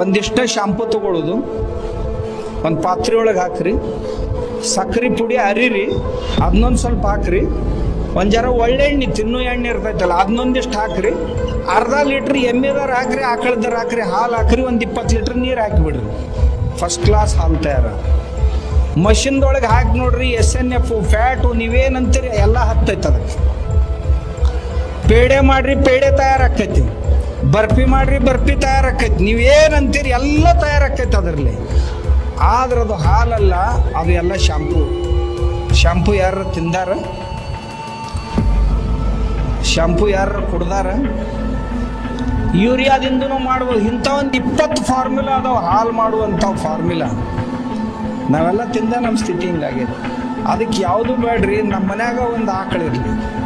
ಒಂದಿಷ್ಟ ಶಾಂಪು ತಗೊಳ್ಳೋದು ಒಂದು ಪಾತ್ರೆ ಒಳಗೆ ಹಾಕ್ರಿ. ಸಕ್ಕರೆ ಪುಡಿ ಅರಿರಿ. ಅದನ್ನೊಂದು ಸ್ವಲ್ಪ ಹಾಕ್ರಿ. ಒಂದು ಜರ ಒಳ್ಳೆ ಎಣ್ಣೆ, ತಿನ್ನೋ ಎಣ್ಣೆ ಇರ್ತೈತಲ್ಲ ಅದನ್ನೊಂದಿಷ್ಟು ಹಾಕ್ರಿ. ಅರ್ಧ ಲೀಟ್ರ್ ಎಮ್ಮೆದಾರ ಹಾಕ್ರಿ ಆಕಳದಾರ ಹಾಕ್ರಿ, ಹಾಲು ಹಾಕ್ರಿ, ಒಂದು ಇಪ್ಪತ್ತು ಲೀಟ್ರ್ ನೀರು ಹಾಕಿಬಿಡ್ರಿ. ಫಸ್ಟ್ ಕ್ಲಾಸ್ ಹಾಲು ತಯಾರ. ಮಷಿನ್ದೊಳಗೆ ಹಾಕಿ ನೋಡ್ರಿ ಎಸ್ ಎನ್ ಎಫ್ ಫ್ಯಾಟು ನೀವೇನಂತೀರಿ ಎಲ್ಲ ಹತ್ತೈತೆ ಅದಕ್ಕೆ ಪೇಡೆ ಮಾಡ್ರಿ, ಪೇಡೆ ತಯಾರಾಕೈತಿ ಬರ್ಫಿ ಮಾಡ್ರಿ ಬರ್ಫಿ ತಯಾರಾಕೈತಿ. ನೀವೇನಂತೀರಿ ಎಲ್ಲ ತಯಾರಾಕೈತಿ ಅದರಲ್ಲಿ. ಆದ್ರೆ ಅದು ಹಾಲಲ್ಲ, ಅದು ಎಲ್ಲ ಶಾಂಪು. ಶಾಂಪು ಯಾರು ತಿಂದಾರ? ಶಾಂಪು ಯಾರು ಕುಡ್ದಾರ? ಯೂರಿಯಾದಿಂದನು ಮಾಡ್ಬೋದು ಇಂಥ ಒಂದು ಇಪ್ಪತ್ತು ಫಾರ್ಮುಲಾ ಅದಾವ, ಹಾಲು ಮಾಡುವಂಥ ಫಾರ್ಮುಲಾ ನಾವೆಲ್ಲ ತಿಂದ ನಮ್ಮ ಸ್ಥಿತಿ ಹಿಂಗಾಗಿದೆ. ಅದಕ್ಕೆ ಯಾವುದು ಬೇಡ್ರಿ ನಮ್ಮ ಮನ್ಯಾಗ ಒಂದು ಆಕಳಿರಲಿ